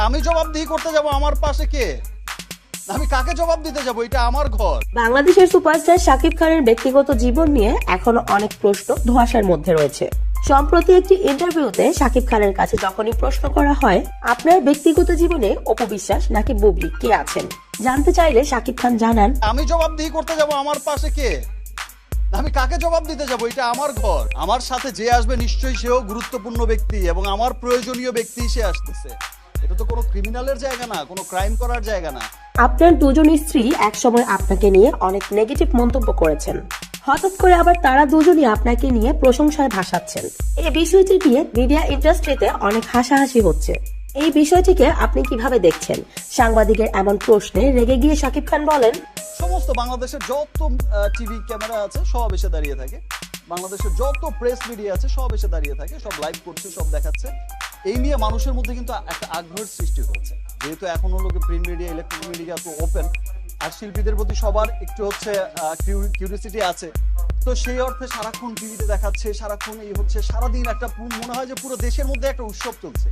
আমি জবাবদিহি করতে যাব আমার পাশে কে? আমি কাকে জবাব দিতে যাব? এটা আমার ঘর। বাংলাদেশের সুপারস্টার শাকিব খানের ব্যক্তিগত জীবন নিয়ে এখনও অনেক প্রশ্ন ধোঁয়াশার মধ্যে রয়েছে। সম্প্রতি একটি ইন্টারভিউতে শাকিব খানের কাছে যখনই প্রশ্ন করা হয় আপনার ব্যক্তিগত জীবনে অপবিশ্বাস নাকি বুবলি কে আছেন? জানতে চাইলে শাকিব খান জানান। আমি জবাব জবাবদিহি করতে যাব আমার পাশে কে? আমি কাকে জবাব দিতে যাব? এটা আমার ঘর। আমার সাথে যে আসবে নিশ্চয়ই সেও গুরুত্বপূর্ণ ব্যক্তি এবং আমার প্রয়োজনীয় ব্যক্তি সে আসতেছে। এটা তো কোনো ক্রিমিনালের জায়গা না কোনো ক্রাইম করার জায়গা না। আপনার দুজন স্ত্রী একসময় আপনাকে নিয়ে অনেক নেগেটিভ মন্তব্য করেছেন। হঠাৎ করে আবার তারা দুজনই আপনাকে নিয়ে প্রশংসায় ভাসাচ্ছেন। এই বিষয়টি নিয়ে মিডিয়া ইন্ডাস্ট্রিতে অনেক হাসাহাসি হচ্ছে। এই বিষয়টিকে আপনি কীভাবে দেখছেন? সাংবাদিকের এমন প্রশ্নে রেগে গিয়ে শাকিব খান বলেন সমস্ত বাংলাদেশের যত টিভি ক্যামেরা আছে সব এসে দাঁড়িয়ে থাকে। বাংলাদেশের যত প্রেস মিডিয়া আছে সব এসে দাঁড়িয়ে থাকে সব লাইভ করছে সব দেখাচ্ছে। এই নিয়ে মানুষের মধ্যে কিন্তু একটা আগ্রহের সৃষ্টি হয়েছে যেহেতু এখন হলো প্রিন্ট মিডিয়া ইলেকট্রনিক মিডিয়া তো ওপেন আর শিল্পীদের প্রতি সবার একটু হচ্ছে কিউরিয়াসিটি আছে। তো সেই অর্থে সারাক্ষণ টিভিতে দেখাচ্ছে, সারাক্ষণ এই হচ্ছে, সারাদিন একটা মনে হয় যে পুরো দেশের মধ্যে একটা উৎসব চলছে।